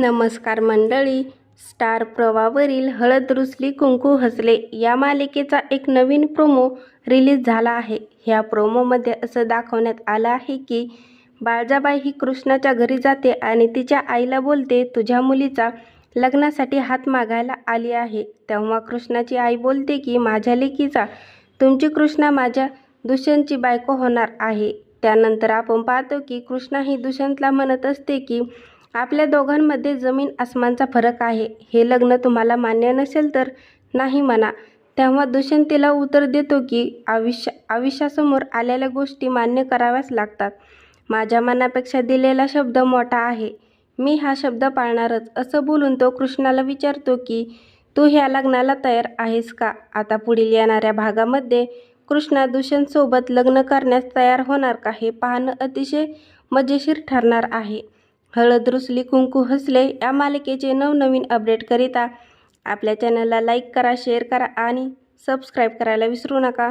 नमस्कार मंडळी. स्टार प्रवावरील हळद रुसली कुंकू हसले या मालिकेचा एक नवीन प्रोमो रिलीज झाला आहे. ह्या प्रोमोमध्ये असं दाखवण्यात आलं आहे की बाळजाबाई ही कृष्णाच्या घरी जाते आणि तिच्या आईला बोलते तुझ्या मुलीचा लग्नासाठी हात मागायला आली आहे. तेव्हा कृष्णाची आई बोलते की माझ्या लेकीचा तुमची कृष्णा माझ्या दुष्यंतची बायको होणार आहे. त्यानंतर आपण पाहतो की कृष्णा ही दुष्यंतला म्हणत असते की आपल्या दोघांमध्ये जमीन आसमानचा फरक आहे. हे लग्न तुम्हाला मान्य नसेल तर नाही म्हणा. तेव्हा दुष्यंत तिला उत्तर देतो की आयुष्या आयुष्यासमोर आलेल्या गोष्टी मान्य कराव्याच लागतात. माझ्या मनापेक्षा दिलेला शब्द मोठा आहे. मी हा शब्द पाळणारच. असं बोलून तो कृष्णाला विचारतो की तू ह्या लग्नाला तयार आहेस का? आता पुढील येणाऱ्या भागामध्ये कृष्णा दुष्यंतसोबत लग्न करण्यास तयार होणार का हे पाहणं अतिशय मजेशीर ठरणार आहे. हळद रुसली कुंकू हसले या मालिकेचे नवनवीन अपडेटकरिता आपल्या चॅनलला लाईक करा शेअर करा आणि सबस्क्राईब करायला विसरू नका.